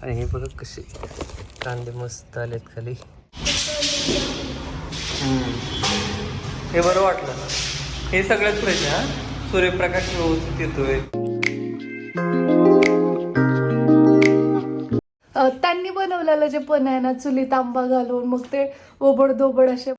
आणि हे बघा कसे कांदे मस्त आलेत खाली. हे बरं वाटलं हे सगळ्यात फ्रेश हा? सूर्यप्रकाश व्यवस्थित येतोय. त्यांनी बनवलेलं जे पण आहे ना चुलीत आंबा घालून मग ते ओबड दोबड असे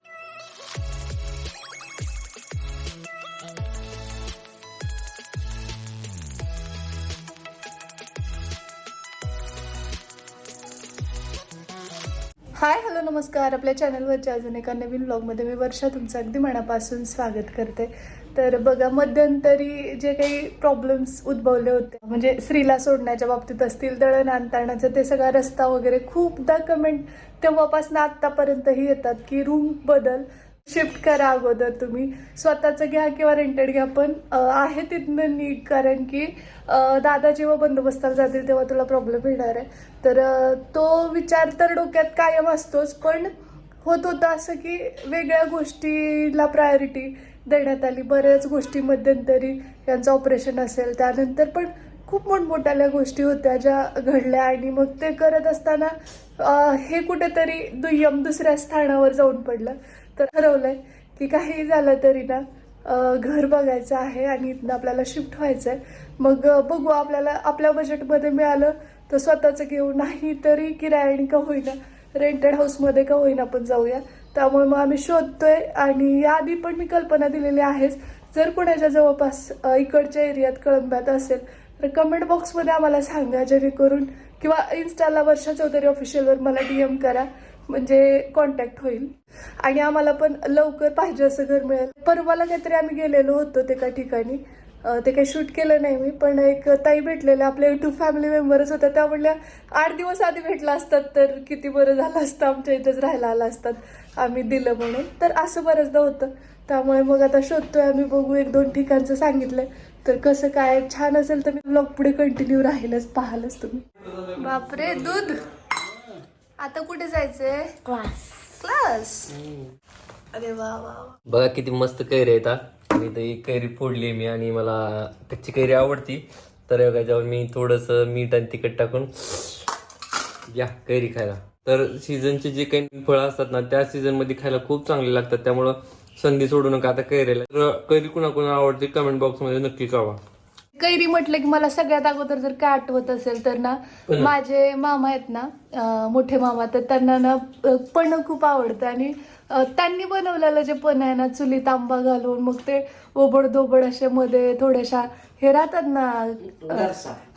हाय हॅलो नमस्कार. आपल्या चॅनलवरच्या अजून एका नवीन ब्लॉगमध्ये मी वर्षा तुमचं अगदी मनापासून स्वागत करते. तर बघा मध्यंतरी जे काही प्रॉब्लेम्स उद्भवले होते म्हणजे स्त्रीला सोडण्याच्या बाबतीत असतील दळण आणतानाचं ते सगळा रस्ता वगैरे खूपदा कमेंट तेव्हापासून आत्तापर्यंतही येतात की रूम बदल शिफ्ट करा अगोदर तुम्ही. स्वतःचं घ्या किंवा रेंटेड घ्या पण आहे तिथनं नीट. कारण की दादा जेव्हा बंदोबस्ताला जातील तेव्हा तुला प्रॉब्लेम येणार आहे. तर तो विचार तर डोक्यात कायम असतोच पण होत होतं असं की वेगळ्या गोष्टीला प्रायोरिटी देण्यात आली. बऱ्याच गोष्टी मध्यंतरी यांचं ऑपरेशन असेल. त्यानंतर पण खूप मोठमोठ्या गोष्टी होत्या ज्या घडल्या आणि मग ते करत असताना हे कुठेतरी दुय्यम दुसऱ्या स्थानावर जाऊन पडलं. तर ठरवलंय की काही झालं तरी ना घर बघायचं आहे आणि इथनं आपल्याला शिफ्ट व्हायचं आहे मग बघू आपल्याला आपल्या बजेटमध्ये मिळालं तर स्वतःचं घेऊ. नाही तरी किरायाने का होईना रेंटेड हाऊसमध्ये का होईना आपण जाऊया. त्यामुळे मग आम्ही शोधतोय आणि याआधी पण मी कल्पना दिलेली आहेच. जर कोणाच्या जवळपास इकडच्या एरियात कळंब्यात असेल तर कमेंट बॉक्समध्ये आम्हाला सांगा जेणेकरून किंवा इन्स्टाला वर्षा चौधरी ऑफिशियलवर मला डी एम करा. म्हणजे कॉन्टॅक्ट होईल. आणि आम्हाला पण लवकर पाहिजे असं घर मिळेल. परवाला काहीतरी आम्ही गेलेलो होतो ते एका ठिकाणी. ते काही शूट केलं नाही मी पण एक ताई भेटलेल्या आपल्या युट्यूब फॅमिली मेंबरच होत्या त्या म्हणल्या आठ दिवस आधी भेटला असतात तर किती बरं झालं असतं आमच्या इथेच राहायला आलं असतात आम्ही दिलं म्हणून. तर असं बऱ्याचदा होतं. त्यामुळे मग आता शोधतोय आम्ही बघू एक दोन ठिकाणचं सांगितलंय. तर कसं काय छान असेल तर मी ब्लॉग पुढे कंटिन्यू राहीलच पाहालच तुम्ही. बापरे दूध! आता कुठे जायचंय? क्लास क्लास अरे वा वा वा. बघा किती मस्त कैरी आहेत हा. आणि इथं एक कैरी फोडली मी आणि मला कच्ची कैरी आवडती. तर बघा जेव्हा मी थोडंसं मीठ आणि तिखट टाकून या कैरी खायला. तर सीझनचे जे काही फळं असतात ना त्या सीझनमध्ये खायला खूप चांगले लागतात. त्यामुळं संधी सोडू नका आता कैरीला. तर कैरी कुणाकुणा आवडते कमेंट बॉक्समध्ये नक्की कळवा. कैरी म्हटलं की मला सगळ्यात अगोदर जर काय आठवत असेल तर ना माझे मामा आहेत ना अं, मोठे मामा तर त्यांना ना अं, पण खूप आवडतं. आणि अं, त्यांनी बनवलेलं जे पण आहे ना चुलीत आंबा घालून मग ते ओबड दोबड असे मध्ये थोड्याशा हे राहतात ना अं,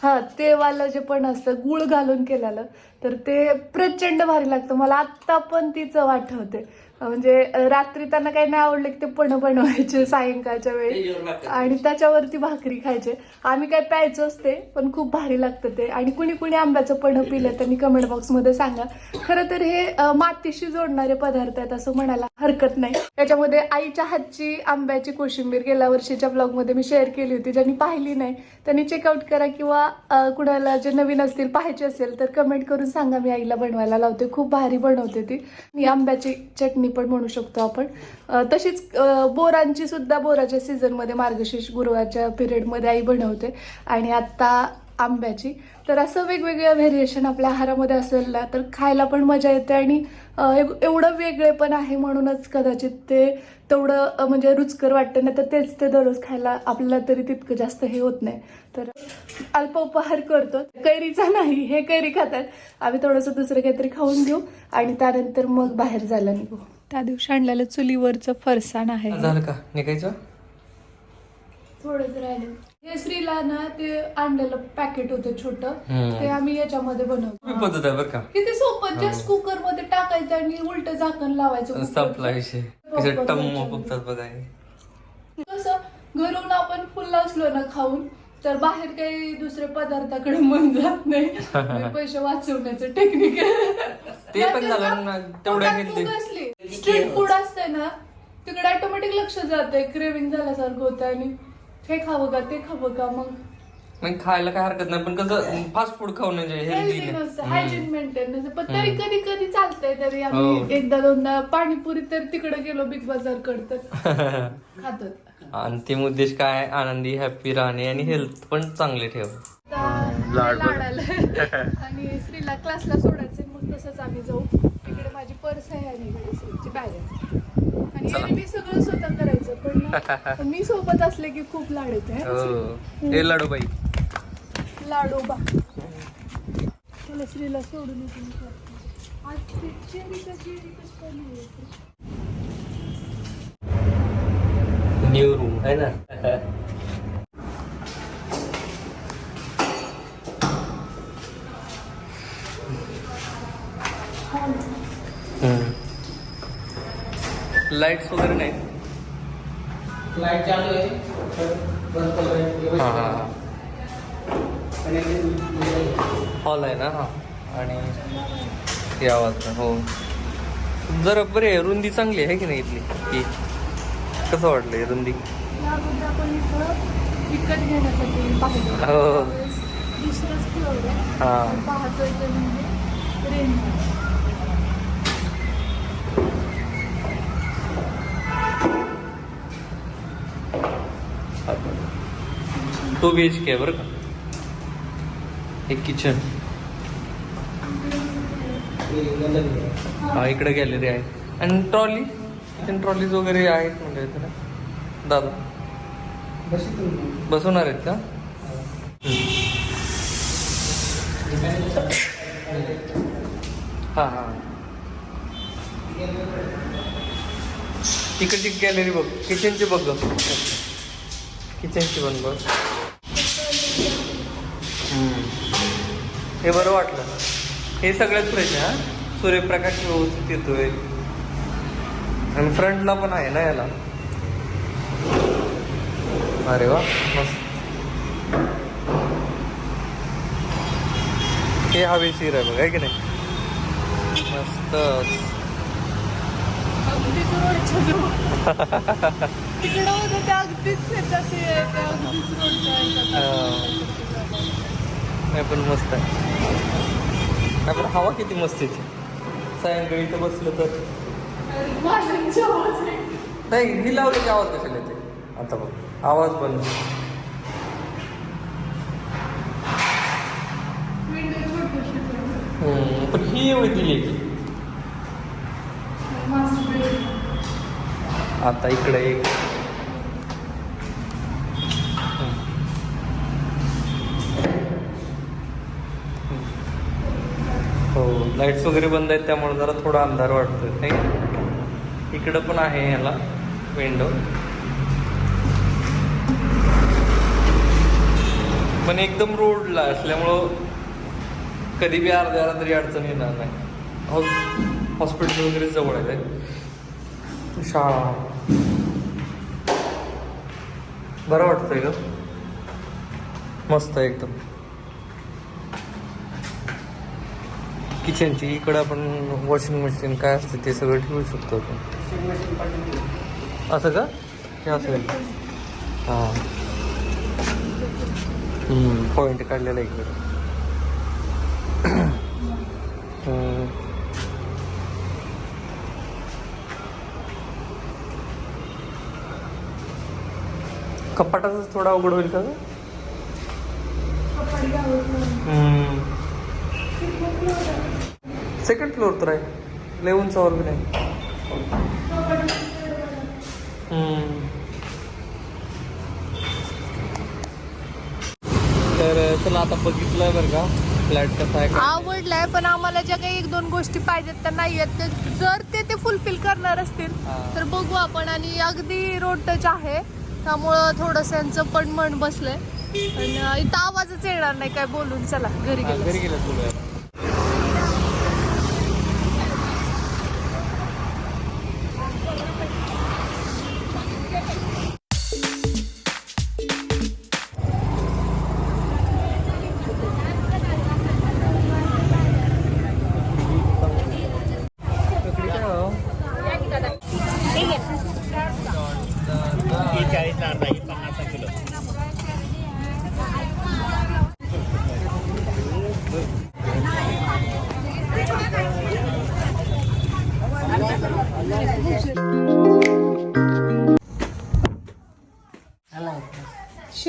हा ते वालं जे पण असतं गुळ घालून केलेलं तर ते प्रचंड भारी लागतं. मला आत्ता पण ती चव आठवते. म्हणजे रात्री त्यांना काही नाही आवडलं की ते पण बनवायचे सायंकाळच्या वेळी. आणि त्याच्यावरती भाकरी खायचे. आम्ही काय प्यायचोच ते पण खूप भारी लागतं ते. आणि कुणी कुणी आंब्याचं पण पिलं त्यांनी कमेंट बॉक्समध्ये सांगा. खरं तर हे मातीशी जोडणारे पदार्थ आहेत असं म्हणायला हरकत नाही. त्याच्यामध्ये आईच्या हातची आंब्याची कोशिंबीर गेल्या वर्षीच्या ब्लॉगमध्ये मी शेअर केली होती. ज्यांनी पाहिली नाही त्यांनी चेकआउट करा किंवा कुणाला जे नवीन असतील पाहायचे असेल तर कमेंट करून सांगा. मी आईला बनवायला लावते. खूप भारी बनवते ती. आणि आंब्याची चटणी पण म्हणू शकतो आपण. तशीच बोरांची सुद्धा बोराच्या सीझनमध्ये मार्गशीर्ष गुरुवारच्या पिरियडमध्ये आई बनवते आणि आता आंब्याची. तर असं वेगवेगळ्या व्हेरिएशन आपल्या आहारामध्ये असेल ना तर खायला पण मजा येते आणि एवढं वेगळे पण आहे म्हणूनच कदाचित ते तेवढं म्हणजे रुचकर वाटतं नाही तर तेच ते दररोज खायला आपल्याला तरी तितकं जास्त हे होत नाही. तर अल्प उपहार करतो. कैरीचा नाही हे कैरी खातात. आम्ही थोडंसं दुसरं काहीतरी खाऊन घेऊ आणि त्यानंतर मग बाहेर जायला निघू. त्या दिवशी आणलेलं चुलीवरचं फरसाण आहे. झालं का? निघायचं? थोडंच राहिलं. हे श्रीला ना ते आणलेलं पॅकेट होतं छोट. ते आम्ही याच्यामध्ये बनवतो. ही पद्धत आहे बरं का. किती सोपं जस्ट कुकरमध्ये टाकायचं आणि उलट झाकण लावायचं संपला. विषय. कसं टम्म त्याच्यामध्ये. फुगतात बघा. कसं घरून आपण फुल असलो ना खाऊन तर बाहेर काही दुसरे पदार्थाकडे मन जात नाही. म्हणजे पैसे वाचवण्याचं टेक्निक ते पण झालं ना, तेवढ्या गेलते. स्ट्रीट फूड असते ना तिकडे ऑटोमॅटिक लक्ष जाते क्रेविंग झाल्यासारखं होतं आणि हे खावं का ते खावं का मग मग खायला काय हरकत नाही पण कसं फास्ट फूड खाऊ म्हणजे हेल्दी हायजीन मेंटेन नसतं पण तरी कधी कधी चालतंय तरी हो. आम्ही एकदा दोनदा पाणीपुरी तर तिकडे गेलो बिग बाजारकडे तर खातो अंतिम उद्देश काय आहे? आनंदी हॅपी राहणे आणि हेल्थ पण चांगले ठेव. लाड आणि श्रीला क्लासला सोडायचे मग तसंच आम्ही जाऊ. इकडे माझी पर्स आहे आणि इकडे श्रीची बॅग आहे. हे मी सगळं स्वतः करायचं पण मी सोबत असले की खूप लाड येते. हो. हे लाडूबाई लाडू बा. मला श्रीला सोडून येते. आज? न्यू रूम आहे ना? लाईट्स वगैरे नाही लाइट चालू आहे. हा हा. हॉल आहे ना हा. आणि या वाजता हो. जरा बरी आहे रुंदी चांगली आहे की नाही इथली? की कसं वाटलं रुंदी? हो. हां. टू बी एच के बरं का? एक किचन हा इकडे गॅलरी आहे. आणि ट्रॉली किचन ट्रॉलीज वगैरे आहेत म्हणजे इथे दादा. बसवणार आहेत का? हा हा. तिकडची गॅलरी बघ. किचनची बघ किचनची पण बघ. हे बरं वाटलं. हे सगळ्यात फ्रेश आहे हा? सूर्यप्रकाश व्यवस्थित येतोय. आणि फ्रंटला पण आहे ना याला? अरे वा मस्त. हे हवेशीर आहे बघ आहे की नाही? मस्त. अगदीच. तिकडं शेतात अगदीच रोडच्या. नाही पण मस्त आहे. नाही पण हवा किती मस्त येते सायंकाळी इथं बसलं तर. नाही ही लावले की आवाज कशाला येते आता बघ आवाज बंद पण ही एवढी दिली की. आता इकडे एक. लाईट्स वगैरे बंद आहेत त्यामुळे जरा थोडा अंधार वाटतोय. नाही? इकडं पण आहे याला विंडो पण एकदम रोडला असल्यामुळं कधी बी अर्ध्या तरी अडचण येणार नाही. हो, हॉस हॉस्पिटल वगैरे जवळ आहे शाळा. बरं वाटतंय का मस्त आहे एकदम. किचनची इकडं आपण वॉशिंग मशीन काय असते ते सगळं ठेवू शकतो आपण. असं का? हे असं. हां. पॉईंट काढलेला आहे इकडे. हम्म. कपाटाच थोडा अवघड होईल का सेकंड फ्लोअर तर आहे. लय उंचावर बी नाही. हम्म. तर चला आता बघितलंय बरं का फ्लॅट कसा आहे आवडलाय पण आम्हाला ज्या काही एक दोन गोष्टी पाहिजेत त्या नाही आहेत. ते जर ते ते फुलफिल करणार असतील. तर बघू आपण. आणि अगदी रोड टच आहे. त्यामुळं थोडस यांचं पण मन बसलंय. आणि इथं आवाजच येणार नाही काय बोलून. चला घरी गेलो. घरी गेलं बोलूया.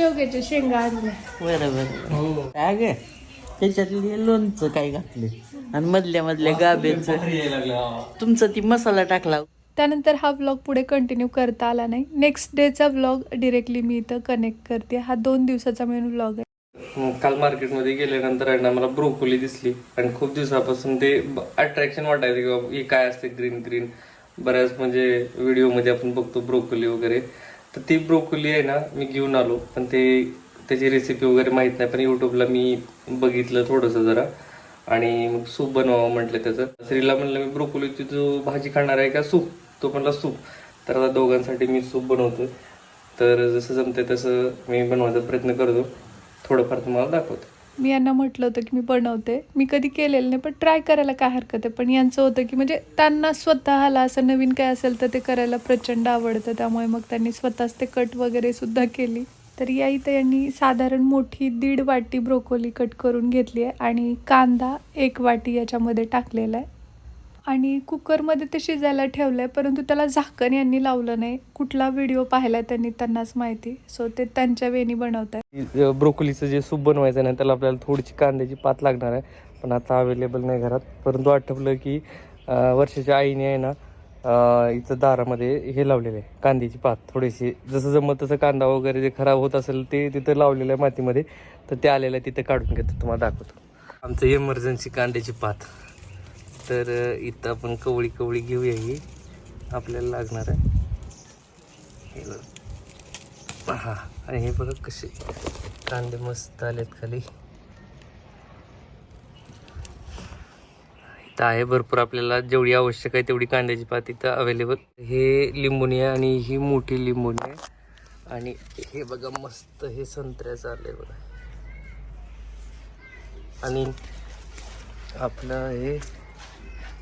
शेवग्याच्या शेंगा आणल्या बरोबर काय ग त्याच्यातले लोणचं काय घातले आणि मधल्या मधल्या गाब्याचं तुमचा ती मसाला टाकला. त्यानंतर हा व्लॉग पुढे कंटिन्यू करता आला नाही. नेक्स्ट डेचा व्लॉग डिरेक्टली मी इथं कनेक्ट करते. हा दोन दिवसाचा मेन व्लॉग आहे. मग काल मार्केटमध्ये गेल्यानंतर आहे ना मला ब्रोकोली दिसली. आणि खूप दिवसापासून ते अट्रॅक्शन वाटायचं की बाबा हे काय असते ग्रीन ग्रीन बऱ्याच म्हणजे व्हिडिओमध्ये आपण बघतो ब्रोकोली वगैरे. तर ती ब्रोकोली आहे ना मी घेऊन आलो. पण ते त्याची रेसिपी वगैरे माहीत नाही पण युट्यूबला मी बघितलं थोडंसं जरा. आणि मग सूप बनवावं म्हटलं त्याचं. श्रीला म्हणलं मी ब्रोकोलीची जो भाजी खाणार आहे का सूप? तो म्हणला सूप. तर आता दोघांसाठी मी सूप बनवतो तर जसं जमते तसं मी बनवायचा प्रयत्न करतो. थोडंफार तुम्हाला दाखवतो. मी यांना म्हटलं होतं की मी बनवते. मी कधी केलेलं नाही पण ट्राय करायला काय हरकत आहे? पण यांचं होतं की म्हणजे त्यांना स्वतःला असं नवीन काय असेल तर ते करायला प्रचंड आवडतं. त्यामुळे मग त्यांनी स्वतःच ते कट वगैरे सुद्धा केली. तर या इथं यांनी साधारण मोठी दीड वाटी ब्रोकोली कट करून घेतली आहे आणि कांदा एक वाटी याच्यामध्ये टाकलेला आहे. आणि कुकरमध्ये ते शिजायला ठेवलं आहे परंतु त्याला झाकण यांनी लावलं नाही. कुठला व्हिडिओ पाहिला त्यांनी त्यांनाच माहिती. सो ते त्यांच्या वेणी बनवत आहे ब्रोकोलीचं जे सूप बनवायचं ना त्याला आपल्याला थोडीशी कांद्याची पात लागणार आहे पण आता अवेलेबल नाही घरात. परंतु आठवलं की वर्षाच्या आईने आहे ना इथं दारामध्ये हे लावलेलं आहे कांद्याची पात. थोडीशी जसं जमत तसं कांदा वगैरे जे खराब होत असेल ते तिथं लावलेलं आहे मातीमध्ये. तर ते आलेलं आहे तिथं काढून घेतो तुम्हाला दाखवतो. आमचं इमर्जन्सी कांद्याची पात. तर इथं आपण कवळी कवळी घेऊया ही. आपल्याला लागणार आहे. हे बघ. हा आणि हे बघा कसे कांदे मस्त आलेत खाली. इथं आहे भरपूर आपल्याला जेवढी आवश्यक आहे तेवढी कांद्याची पात इथं अवेलेबल हे लिंबुनी आहे आणि ही मोठी लिंबुनी आहे. आणि हे बघा मस्त हे संत्र्याचं आलंय बघा. आणि आपलं हे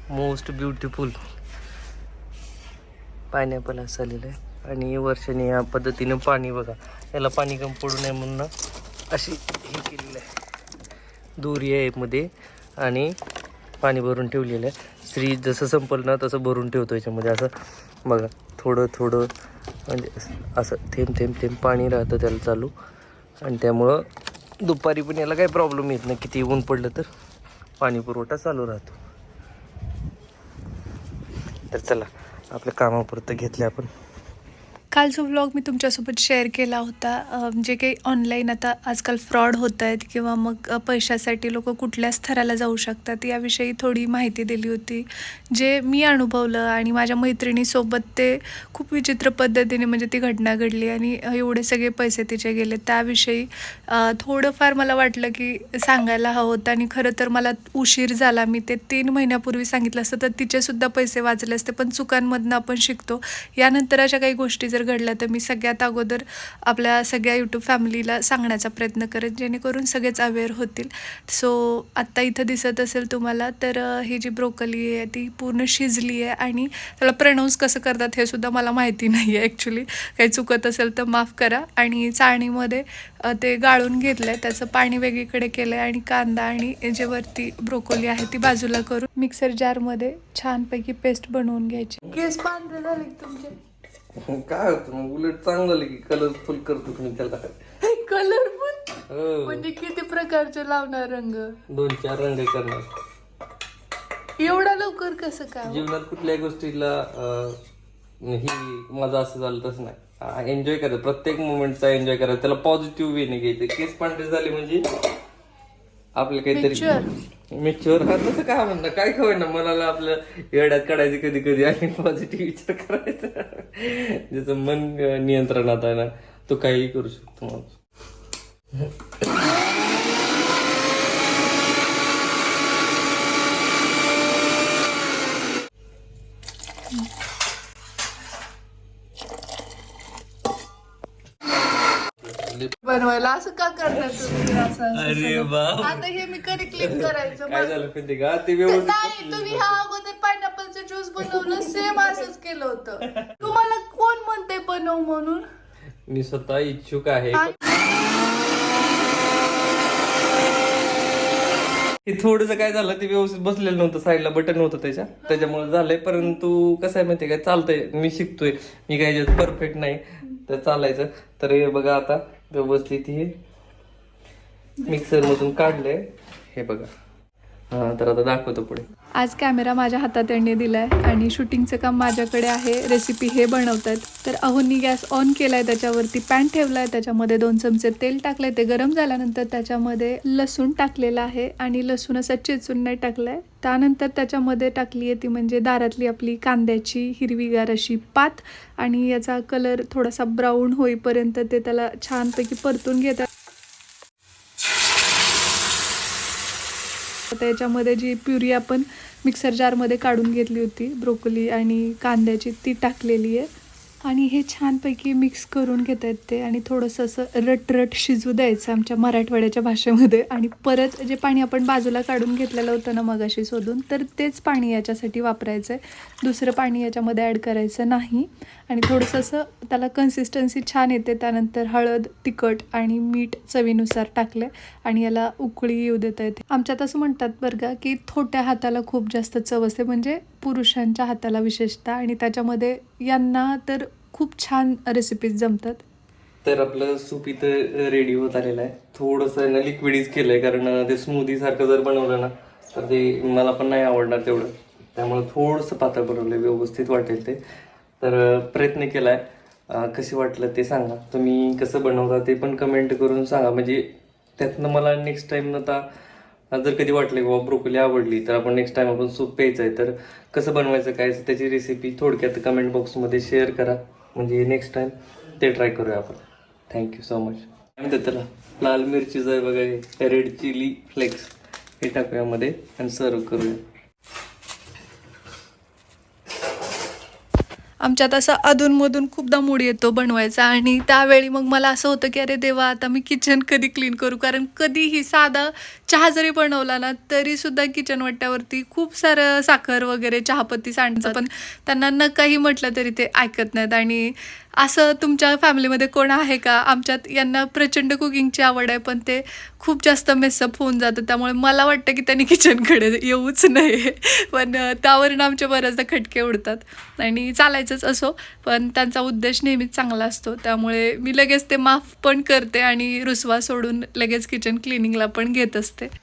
मोस्ट ब्युटिफुल पायनॅपल असं आलेलं आहे. आणि वर्षाने या पद्धतीनं पाणी बघा याला पाणी कमी पडू नये म्हणून अशी हे केलेलं आहे. दोरी आहे मध्ये आणि पाणी भरून ठेवलेलं आहे. स्त्री जसं संपलं ना तसं भरून ठेवतो याच्यामध्ये. असं बघा थोडं थोडं म्हणजे असं- असं थेंब थेंब थेंब पाणी राहतं त्याला चालू. आणि त्यामुळं दुपारी पण याला काही प्रॉब्लेम येत नाही. किती ऊन पडलं तर पाणी पुरवठा चालू राहतो. तर चला आपल्या कामापुरतं घेतले आपण. काल जो व्लॉग मी तुमच्यासोबत शेअर केला होता. जे काही ऑनलाईन आता आजकाल फ्रॉड होत आहेत किंवा मग पैशासाठी लोक कुठल्या स्तराला जाऊ शकतात याविषयी थोडी माहिती दिली होती. जे मी अनुभवलं आणि माझ्या मैत्रिणीसोबत ते खूप विचित्र पद्धतीने म्हणजे ती घटना घडली आणि एवढे सगळे पैसे तिचे गेले. त्याविषयी थोडंफार मला वाटलं की सांगायला हवं होतं आणि खरं तर मला उशीर झाला. मी ते तीन महिन्यापूर्वी सांगितलं असतं तर तिचेसुद्धा पैसे वाचले असते पण चुकांमधनं आपण शिकतो. यानंतर अशा काही गोष्टी जर घडलं तर मी सगळ्यात अगोदर आपल्या सगळ्या यूट्यूब फॅमिलीला सांगण्याचा प्रयत्न करेन जेणेकरून सगळेच अवेअर होतील. सो आत्ता इथं दिसत असेल तुम्हाला तर ही जी ब्रोकली आहे ती पूर्ण शिजली आहे आणि त्याला प्रनाऊन्स कसं करतात हे सुद्धा मला माहिती नाही आहे ॲक्च्युली काही चुकत असेल तर माफ करा. आणि चाळणीमध्ये ते गाळून घेतलं आहे त्याचं पाणी वेगळीकडे केलं आहे आणि कांदा आणि जे वरती ब्रोकोली आहे ती बाजूला करून मिक्सर जारमध्ये छानपैकी पेस्ट बनवून घ्यायची. केस पांढरे झाले तुमचे. काय होतं मग? उलट चांगलं की कलरफुल करतो तुम्ही त्याला. कलरफुल हो. म्हणजे किती प्रकारचे लावणार रंग? दोन चार रंग करणार. एवढा लवकर कसं काय? जीवनात कुठल्याही गोष्टीला अं, ही माझं असं झालं तसं नाही एन्जॉय करायचं प्रत्येक मोमेंटचा एन्जॉय करायचा त्याला पॉझिटिव्ह वेने घ्यायचं. केस पांढरे झाले म्हणजे आपलं काहीतरी मेच्युअर हा तसं काय म्हणणं? काय खबर ना? मनाला आपल्या येड्यात काढायचे कधी कधी आणि पॉझिटिव्ह विचार करायचा. ज्याचं मन नियंत्रणात आहे ना तो काहीही करू शकतो माणूस. बनवायला. असं का करणार तुम्ही? असं- असं अरे सगळं? बाप. आता हे मी कधी क्लिक करायचं? काय झालं का? ते व्यवस्थित नाही तुम्ही ह्या अगोदर पायनॅपलचं ज्यूस बनवलं सेम असंच केलं होतं. तुम्हाला कोण म्हणते बनव म्हणून? मी स्वतः इच्छुक आहे. हे थोडस काय झालं ते व्यवस्थित बसलेलं नव्हतं साईडला बटन होतं त्याच्या. त्याच्यामुळे झालंय परंतु कसं आहे माहितीये काय चालतंय. मी शिकतोय. मी काय परफेक्ट नाही. तर चालायचं. तर हे बघा आता. व्यवस्थित हे मिक्सरमधून काढलंय. हे बघा. हा तर आता दाखवतो पुढे. आज कॅमेरा माझ्या हातात त्यांनी आहे आणि शूटिंगचं काम माझ्याकडे आहे रेसिपी हे बनवतात. तर अहोनी गॅस ऑन केलाय त्याच्यावरती पॅन ठेवला आहे त्याच्यामध्ये दोन चमचे तेल टाकलंय. ते गरम झाल्यानंतर त्याच्यामध्ये लसूण टाकलेलं आहे आणि लसूण असं चेचून नाही टाकलंय. त्यानंतर त्याच्यामध्ये टाकली आहे ती म्हणजे दारातली आपली कांद्याची हिरवीगार अशी पात आणि याचा कलर थोडासा ब्राऊन होईपर्यंत ते त्याला छानपैकी परतून घेतात. आता याच्यामध्ये जी प्युरी आपण मिक्सर जारमध्ये काढून घेतली होती ब्रोकोली आणि कांद्याची ती टाकलेली आहे. आणि हे छानपैकी मिक्स करून घेत आहेत ते. आणि थोडंसं असं रटरट शिजू द्यायचं आमच्या मराठवाड्याच्या भाषेमध्ये. आणि परत जे पाणी आपण बाजूला काढून घेतलेलं होतं ना मगाशी शोधून तर तेच पाणी याच्यासाठी वापरायचं आहे दुसरं पाणी याच्यामध्ये ॲड करायचं नाही. आणि थोडंसं असं त्याला कन्सिस्टन्सी छान येते. त्यानंतर हळद तिखट आणि मीठ चवीनुसार टाकले आणि याला उकळी येऊ देता येते. आमच्यात असं म्हणतात बरं का की थोट्या हाताला खूप जास्त चव असते. म्हणजे पुरुषांच्या हाताला विशेषतः आणि त्याच्यामध्ये यांना तर खूप छान रेसिपीज जमतात. तर आपलं सूप इथं रेडी होत आलेलं आहे. थोडंसं ना लिक्विडीज केलंय कारण ते स्मूदी सारखं जर बनवलं ना तर ते मला पण नाही आवडणार तेवढं. त्यामुळे थोडंसं पातळ बनवलं व्यवस्थित वाटेल ते. तर प्रयत्न केलाय. आहे कसे वाटलं ते सांगा. तुम्ही कसं बनवता ते पण कमेंट करून सांगा. म्हणजे त्यातनं मला नेक्स्ट टाईम आता जर कधी वाटलं की बाबा ब्रोकोली आवडली तर आपण नेक्स्ट टाइम आपण सूप प्यायचं आहे तर कसं बनवायचं काय त्याची रेसिपी थोडक्यात कमेंट बॉक्समध्ये शेअर करा. म्हणजे नेक्स्ट टाइम ते ट्राय करूया आपण. थँक्यू सो मच काय त्याला? लाल मिरचीचं आहे बघा रेड चिली फ्लेक्स हे टाकूया मध्ये आणि सर्व करूया. आमच्यात असं अधूनमधून खूपदा मूड येतो बनवायचा आणि त्यावेळी मग मला असं होतं की अरे देवा आता मी किचन कधी क्लीन करू? कारण कधीही साधा चहा जरी बनवला ना तरी सुद्धा किचन वट्ट्यावरती खूप सारं साखर वगैरे चहापत्ती सांडचं पण त्यांना न काही म्हटलं तरी ते ऐकत नाहीत. आणि असं तुमच्या फॅमिलीमध्ये कोण आहे का? आमच्यात यांना प्रचंड कुकिंगची आवड आहे पण ते खूप जास्त मेसअप होऊन जातं. त्यामुळे मला वाटतं की त्यांनी किचनकडे येऊच नाही पण त्यावरून आमचे बऱ्याचदा खटके उडतात. आणि चालायचंच असो पण त्यांचा उद्देश नेहमीच चांगला असतो. त्यामुळे मी लगेच ते माफ पण करते आणि रुसवा सोडून लगेच किचन क्लिनिंगला पण घेत असते. їсти.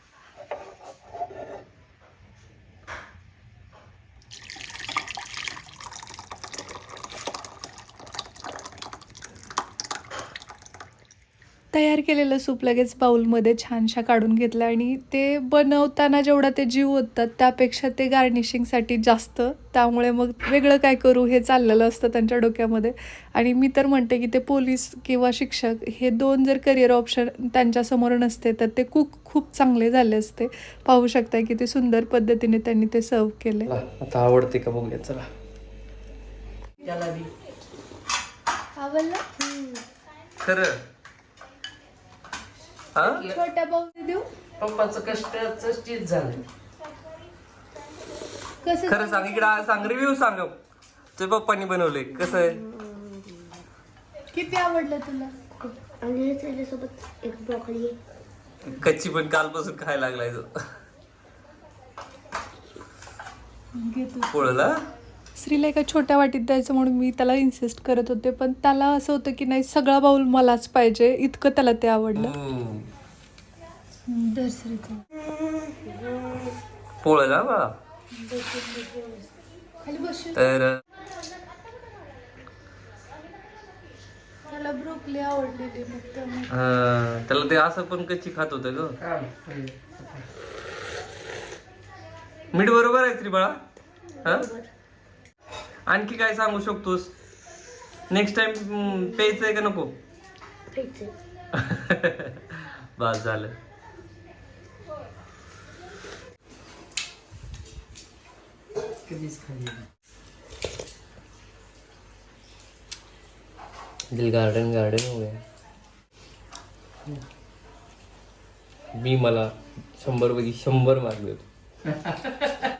तयार केलेलं सूप लगेच बाउलमध्ये छानशा काढून घेतलं आणि ते बनवताना जेवढा ते जीव होतात त्यापेक्षा ते गार्निशिंगसाठी जास्त. त्यामुळे मग वेगळं काय करू हे चाललेलं असतं त्यांच्या डोक्यामध्ये. आणि मी तर म्हणते की ते पोलीस किंवा शिक्षक हे दोन जर करिअर ऑप्शन त्यांच्यासमोर नसते तर ते कुक खूप चांगले झाले असते. पाहू शकता किती सुंदर पद्धतीने त्यांनी ते सर्व केले. आता आवडते का बघूया चला. खरं. हा? छोट्या बाऊल देऊ. पप्पाचं कष्टाचं चीज झालं कसं खरं सांग इकडे सांग रिव्ह्यू सांग. ते पप्पानी बनवले कसं आहे? किती आवडलं तुला? आणि त्याच्यासोबत एक ब्रॉकली कच्ची पण कालपासून खायला लागलाय तो. पोळला? श्रीला एका छोट्या वाटीत द्यायचं म्हणून मी त्याला इन्सिस्ट करत होते पण त्याला असं होतं की नाही सगळा बाऊल मलाच पाहिजे इतकं त्याला ते आवडलं. दर श्रीचं पोळला बा? खाली बसशील? तर त्याला ब्रोकली आवडलेली मग त्यामुळे त्याला ते असं पण कच्ची खात होत ग. मीठ बरोबर आहे श्री बाळा हा? आणखी काय सांगू शकतोस? नेक्स्ट टाइम प्यायचंय का नको? बस झालं. दिल गार्डन गार्डन हो गया. मी मला शंभर पैकी शंभर मार्क देतो